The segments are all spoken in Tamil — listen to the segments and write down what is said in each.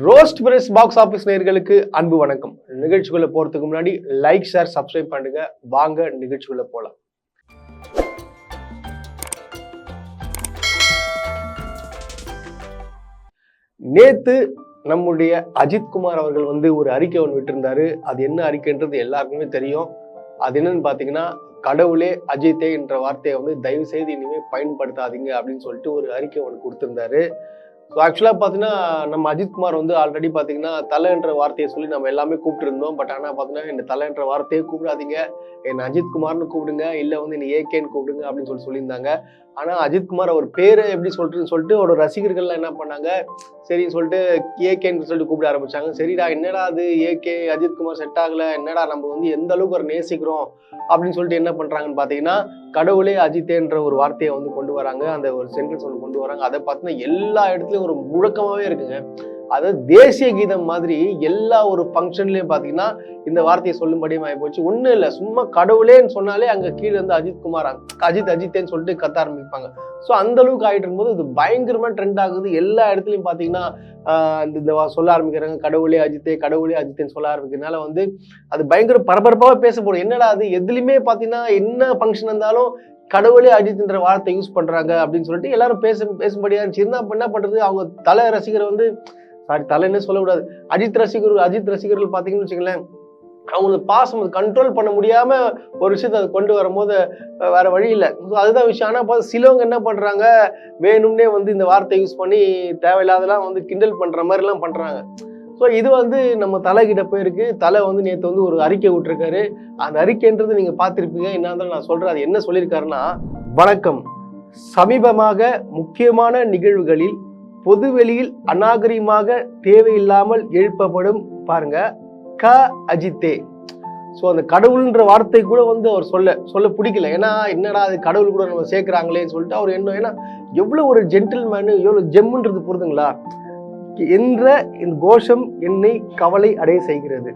ரோஸ்ட் பிரஸ் பாக்ஸ் ஆஃபீஸ் நேர்களுக்கு அன்பு வணக்கம். நிகழ்ச்சிக்குள்ள போறதுக்கு முன்னாடி லைக் ஷேர் சப்ஸ்கிரைப் பண்ணுங்க. வாங்க நிகழ்ச்சிக்குள்ள போலாம். நேத்து நம்முடைய அஜித்குமார் அவர்கள் வந்து ஒரு அறிக்கை ஒன்று விட்டிருந்தாரு. அது என்ன அறிக்கைன்றது எல்லாருக்குமே தெரியும். அது என்னன்னு பாத்தீங்கன்னா கடவுளே அஜித்தே என்ற வார்த்தையை வந்து தயவு செய்து இனிமே பயன்படுத்தாதீங்க அப்படின்னு சொல்லிட்டு ஒரு அறிக்கை ஒன்று கொடுத்திருந்தாரு. ஸோ ஆக்சுவலாக பார்த்தீங்கன்னா நம்ம அஜித்குமார் வந்து ஆல்ரெடி பார்த்தீங்கன்னா தலைன்ற வார்த்தையை சொல்லி நம்ம எல்லாமே கூப்பிட்டுருந்தோம். பட் ஆனால் பார்த்தீங்கன்னா என்ன தலைன்ற வார்த்தையை கூப்பிடாதீங்க. என்னை அஜித்குமார்னு கூப்பிடுங்க. இல்லை வந்து என்னை ஏகேன்னு கூப்பிடுங்க அப்படின்னு சொல்லி சொல்லியிருந்தாங்க. ஆனால் அஜித்குமார் அவர் பேரை எப்படி சொல்றதுன்னு சொல்லிட்டு அவரோட ரசிகர்கள்லாம் என்ன பண்ணாங்க? சரின்னு சொல்லிட்டு ஏகேன்னு சொல்லிட்டு கூப்பிட ஆரம்பிச்சாங்க. சரிடா என்னடா அது? ஏகே அஜித்குமார் செட் ஆகல. என்னடா நம்ம வந்து எந்த அளவுக்கு ஒரு நேசிக்கிறோம்? அப்படின்னு சொல்லிட்டு என்ன பண்ணுறாங்கன்னு பார்த்தீங்கன்னா கடவுளே அஜித்தேன்ற ஒரு வார்த்தையை வந்து கொண்டு வராங்க. அந்த ஒரு சென்டென்ஸ் ஒன்று கொண்டு வராங்க. அதை பார்த்தீங்கன்னா எல்லா இடத்துலையும் ஒரு முழக்கமாகவே இருக்குங்க. அதாவது தேசிய கீதம் மாதிரி எல்லா ஒரு ஃபங்க்ஷன்லயும் பார்த்தீங்கன்னா இந்த வார்த்தையை சொல்லும்படியும் ஆகி போச்சு. ஒன்றும் இல்லை சும்மா கடவுளேன்னு சொன்னாலே அங்கே கீழே வந்து அஜித் குமார் அஜித் அஜித்தேன்னு சொல்லிட்டு கத்த ஆரம்பிப்பாங்க. ஸோ அந்த அளவுக்கு ஆயிட்டு இருக்கும்போது இது பயங்கரமா ட்ரெண்ட் ஆகுது. எல்லா இடத்துலையும் பார்த்தீங்கன்னா இந்த சொல்ல ஆரம்பிக்கிறாங்க. கடவுளே அஜித்தே கடவுளே அஜித்தேன்னு சொல்ல ஆரம்பிக்கிறதுனால வந்து அது பயங்கர பரபரப்பாக பேசப்படும். என்னடா அது? எதுலையுமே பார்த்தீங்கன்னா என்ன ஃபங்க்ஷன் இருந்தாலும் கடவுளே அஜித்ன்ற வார்த்தை யூஸ் பண்றாங்க அப்படின்னு சொல்லிட்டு எல்லாரும் பேச பேசும்படியா இருந்துச்சு. இருந்தா அப்ப என்ன பண்றது? அவங்க தலை ரசிகர் வந்து சாரி தலைன்னு சொல்லக்கூடாது. அஜித் ரசிகர்கள் அஜித் ரசிகர்கள் பார்த்தீங்கன்னு வச்சுக்கலேன் அவங்களுக்கு பாசம் கண்ட்ரோல் பண்ண முடியாம ஒரு விஷயத்தை அதை கொண்டு வரும்போது வேற வழி இல்லை. அதுதான் விஷயம். ஆனா பார்த்து சிலவங்க என்ன பண்றாங்க? வேணும்னே வந்து இந்த வார்த்தை யூஸ் பண்ணி தேவையில்லாதெல்லாம் வந்து கிண்டல் பண்ற மாதிரி எல்லாம் பண்றாங்க. ஸோ இது வந்து நம்ம தலை கிட்ட போயிருக்கு. தலை வந்து நேற்று வந்து ஒரு அறிக்கை விட்டுருக்காரு. அந்த அறிக்கைன்றது நீங்கள் பார்த்திருப்பீங்க. என்ன இருந்தாலும் நான் சொல்கிறேன் அது என்ன சொல்லியிருக்காருன்னா வணக்கம். சமீபமாக முக்கியமான நிகழ்வுகளில் பொதுவெளியில் அநாகரிகமாக தேவையில்லாமல் எழுப்பப்படும் பாருங்க க அஜித்தே. ஸோ அந்த கடவுள்ன்ற வார்த்தை கூட வந்து அவர் சொல்ல சொல்ல பிடிக்கல. ஏன்னா என்னடா அது கடவுள் கூட நம்ம சேர்க்குறாங்களேன்னு சொல்லிட்டு அவர் என்ன ஏன்னா எவ்வளோ ஒரு ஜென்டில்மேனு எவ்வளோ ஜெம்முன்றது புரிதுங்களா? என்ற என் கோஷம் என்னை கவலை அடைய செய்கிறது.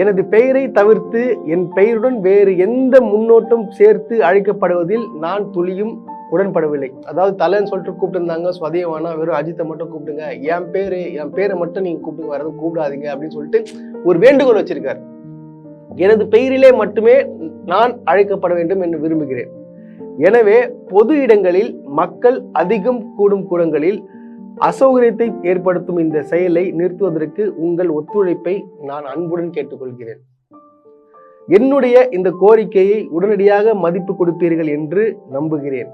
எனது பெயரை தவிர்த்து என் பெயருடன் வேறு எந்த முன்னோட்டம் சேர்த்து அழைக்கப்படுவதில் நான் துளியும் உடன்படவில்லை. அதாவது தலைன்னு சொல்லிட்டு கூப்பிட்டுருந்தாங்க ஸோ அதே வேணா வெறும் அஜித்தை மட்டும் கூப்பிடுங்க. என் பேரு என் பேரை மட்டும் நீங்க கூப்பிடுங்க வேற எதுவும் கூப்பிடாதீங்க அப்படின்னு சொல்லிட்டு ஒரு வேண்டுகோள் வச்சிருக்காரு. எனது பெயரிலே மட்டுமே நான் அழைக்கப்பட வேண்டும் என்று விரும்புகிறேன். எனவே பொது இடங்களில் மக்கள் அதிகம் கூடும் கூடங்களில் அசௌகரியத்தை ஏற்படுத்தும் இந்த செயலை நிறுத்துவதற்கு உங்கள் ஒத்துழைப்பை நான் அன்புடன் கேட்டுக்கொள்கிறேன். என்னுடைய இந்த கோரிக்கையை உடனடியாக மதிப்பு கொடுப்பீர்கள் என்று நம்புகிறேன்.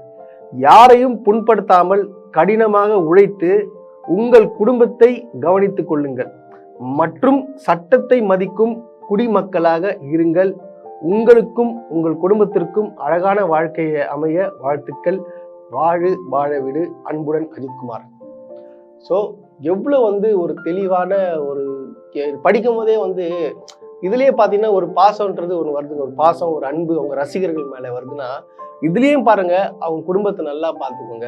யாரையும் புண்படுத்தாமல் கடினமாக உழைத்து உங்கள் குடும்பத்தை கவனித்துக் கொள்ளுங்கள். மற்றும் சட்டத்தை மதிக்கும் குடிமக்களாக இருங்கள். உங்களுக்கும் உங்கள் குடும்பத்திற்கும் அழகான வாழ்க்கையை அமைய வாழ்த்துக்கள். வாழு வாழவிடு அன்புடன் அஜித்குமார். ஸோ எவ்வளோ வந்து ஒரு தெளிவான ஒரு படிக்கும் போதே வந்து இதுலேயே பார்த்தீங்கன்னா ஒரு பாசம்ன்றது ஒன்று வருதுங்க. ஒரு பாசம் ஒரு அன்பு அவங்க ரசிகர்கள் மேலே வருதுன்னா இதுலேயும் பாருங்கள் அவங்க குடும்பத்தை நல்லா பார்த்துக்கோங்க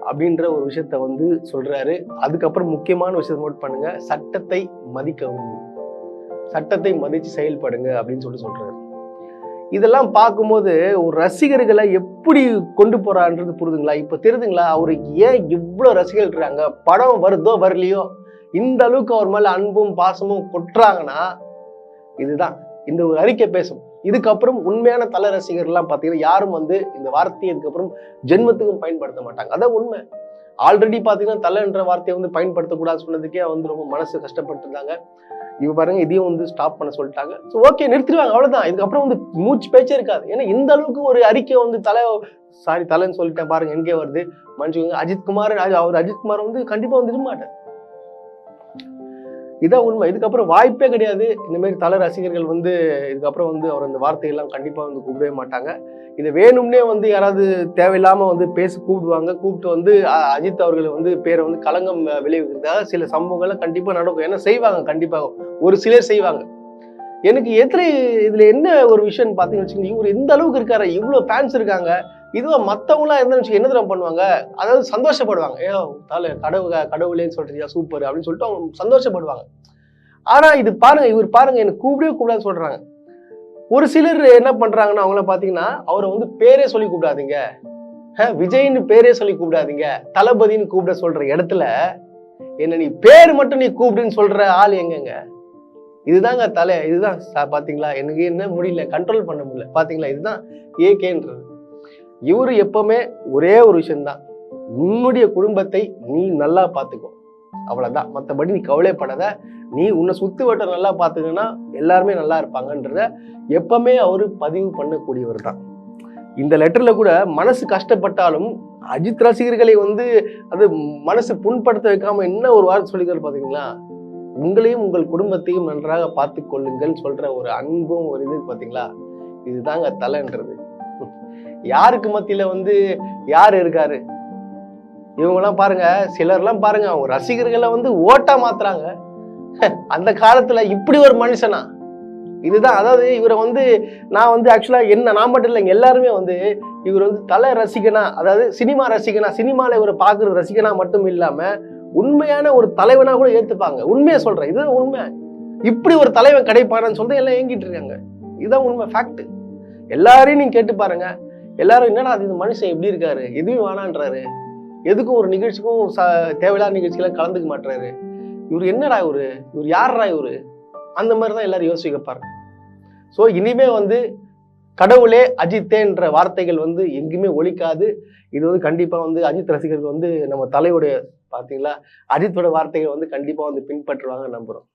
அப்படின்ற ஒரு விஷயத்த வந்து சொல்கிறாரு அதுக்கப்புறம் முக்கியமான விஷயத்தை நோட் பண்ணுங்கள் சட்டத்தை மதிக்கவும். சட்டத்தை மதித்து செயல்படுங்க அப்படின்னு சொல்லி சொல்கிறாரு இதெல்லாம் பார்க்கும்போது ஒரு ரசிகர்களை எப்படி கொண்டு போறான்றது புரிதுங்களா? இப்போ தெரியுதுங்களா அவருக்கு ஏன் இவ்வளோ ரசிகர்கள் இருக்காங்க? படம் வருதோ வரலையோ? இந்த அளவுக்கு அவர் மேலே அன்பும் பாசமும் கொட்டுறாங்கன்னா இதுதான். இந்த ஒரு அறிக்கை பேசும். இதுக்கப்புறம் உண்மையான தல ரசிகர்லாம் பார்த்தீங்கன்னா யாரும் வந்து இந்த வார்த்தையை இதுக்கப்புறம் ஜென்மத்துக்கும் பயன்படுத்த மாட்டாங்க. அதான் உண்மை. ஆல்ரெடி பார்த்தீங்கன்னா தலைன்ற வார்த்தையை வந்து பயன்படுத்தக்கூடாது சொன்னதுக்கே வந்து ரொம்ப மனசு கஷ்டப்பட்டுருந்தாங்க. இவ பாருங்க இதையும் வந்து ஸ்டாப் பண்ண சொல்லிட்டாங்க. ஸோ ஓகே நிறுத்திடுவாங்க அவ்வளோதான் இதுக்கப்புறம் வந்து மூச்சு பேச்சே இருக்காது. ஏன்னா இந்த அளவுக்கு ஒரு அறிக்கை வந்து தலை சாரி தலைன்னு சொல்லிட்டேன் பாருங்க எங்கே வருது? மனுஷங்க அஜித்குமார் அவர் அஜித்குமார் வந்து கண்டிப்பாக வந்துட மாட்டார். இதான் உண்மை. இதுக்கப்புறம் வாய்ப்பே கிடையாது. இந்தமாரி தலை தல ரசிகர்கள் வந்து இதுக்கப்புறம் வந்து அவர் அந்த வார்த்தையெல்லாம் கண்டிப்பாக வந்து கூப்பிடவே மாட்டாங்க. இது வேணும்னே வந்து யாராவது தேவையில்லாமல் வந்து பேசி கூப்பிடுவாங்க. கூப்பிட்டு வந்து அஜித் அவர்களை வந்து பேரை வந்து களங்கம் விளைவிக்கிறதாக சில சம்பவங்கள்லாம் கண்டிப்பாக நடக்கும். ஏன்னா செய்வாங்க கண்டிப்பாக ஒரு சிலர் செய்வாங்க. எனக்கு எத்தனை இதில் என்ன ஒரு விஷயம்னு பார்த்தீங்கன்னு வச்சுக்கோங்க இவர் எந்த அளவுக்கு இருக்காரு? இவ்வளோ ஃபேன்ஸ் இருக்காங்க. இதுவா மற்றவங்களா இருந்துச்சு என்ன தரம் பண்ணுவாங்க? அதாவது சந்தோஷப்படுவாங்க. ஏ தலை கடவுள கடவுளேன்னு சொல்றியா? சூப்பர் அப்படின்னு சொல்லிட்டு அவங்க சந்தோஷப்படுவாங்க. ஆனா இது பாருங்க இவர் பாருங்க எனக்கு கூப்பிடவே கூப்பிடாதுன்னு சொல்றாங்க. ஒரு சிலர் என்ன பண்றாங்கன்னா அவங்கள பாத்தீங்கன்னா அவரை வந்து பேரே சொல்லி கூப்பிடாதீங்க. விஜய்னு பேரே சொல்லி கூப்பிடாதீங்க. தளபதின்னு கூப்பிட சொல்ற இடத்துல என்ன நீ பேர் மட்டும் நீ கூப்பிடுன்னு சொல்ற ஆள் எங்கங்க? இதுதாங்க தலை இதுதான் பாத்தீங்களா? எனக்கு என்ன முடியல கண்ட்ரோல் பண்ண முடியல. பாத்தீங்களா? இதுதான் ஏகேன்றது இவர் எப்பவுமே ஒரே ஒரு விஷயம்தான். உன்னுடைய குடும்பத்தை நீ நல்லா பார்த்துக்கோ அவ்வளோதான் மற்றபடி நீ கவலைப்படாத நீ உன்னை சுத்து வட்டம் நல்லா பார்த்துக்கன்னா எல்லாருமே நல்லா இருப்பாங்கன்றத எப்பவுமே அவர் பதிவு பண்ணக்கூடியவர் தான். இந்த லெட்டரில் கூட மனசு கஷ்டப்பட்டாலும் அஜித் ரசிகர்களை வந்து அது மனசு புண்படுத்த வைக்காம என்ன ஒரு வார்த்தை சொல்லிக்கிறார் பார்த்தீங்களா உங்களையும் உங்கள் குடும்பத்தையும் நன்றாக பார்த்து கொள்ளுங்கள் சொல்ற ஒரு அன்பும் ஒரு இது பார்த்தீங்களா இதுதாங்க தலைன்றது. யாருக்கு மத்தியில வந்து யார் இருக்காரு? இவங்கெல்லாம் பாருங்க சிலர்லாம் பாருங்க அவங்க ரசிகர்களை வந்து ஓட்டா மாத்துறாங்க. அந்த காலத்துல இப்படி ஒரு மனுஷனா? இதுதான் அதாவது இவரை வந்து நான் வந்து ஆக்சுவலா என்ன நான் மட்டும் இல்லைங்க எல்லாருமே வந்து இவர் வந்து தலை ரசிகனா அதாவது சினிமா ரசிகனா சினிமால இவரை பார்க்குற ரசிகனா மட்டும் இல்லாம உண்மையான ஒரு தலைவனா கூட ஏத்துப்பாங்க. உண்மையை சொல்றேன் இதுதான் உண்மை. இப்படி ஒரு தலைவன் கிடைப்பானான்னு சொல்லிட்டு எல்லாம் ஏங்கிட்டு இருக்காங்க. இதுதான் உண்மை ஃபேக்ட் எல்லாரையும் நீங்க கேட்டு பாருங்க. எல்லாரும் என்னடா அது இந்த மனுஷன் எப்படி இருக்காரு? எதுவும் வேணான்றாரு. எதுக்கும் ஒரு நிகழ்ச்சிக்கும் ச- தேவையில்லாத நிகழ்ச்சிகளை கலந்துக்க மாட்டுறாரு இவர் என்னடா இவரு? இவர் யாரா இவரு? அந்த மாதிரி தான் எல்லாரும் யோசிக்க பாருங்க. ஸோ இனிமே வந்து கடவுளே அஜித்தேன்ற வார்த்தைகள் வந்து எங்கேயுமே ஒழிக்காது. இது வந்து கண்டிப்பாக வந்து அஜித் ரசிகர்கள் வந்து நம்ம தலையுடைய பார்த்தீங்களா அஜித்தோட வார்த்தைகள் வந்து கண்டிப்பாக வந்து பின்பற்றுவாங்க நம்புகிறோம்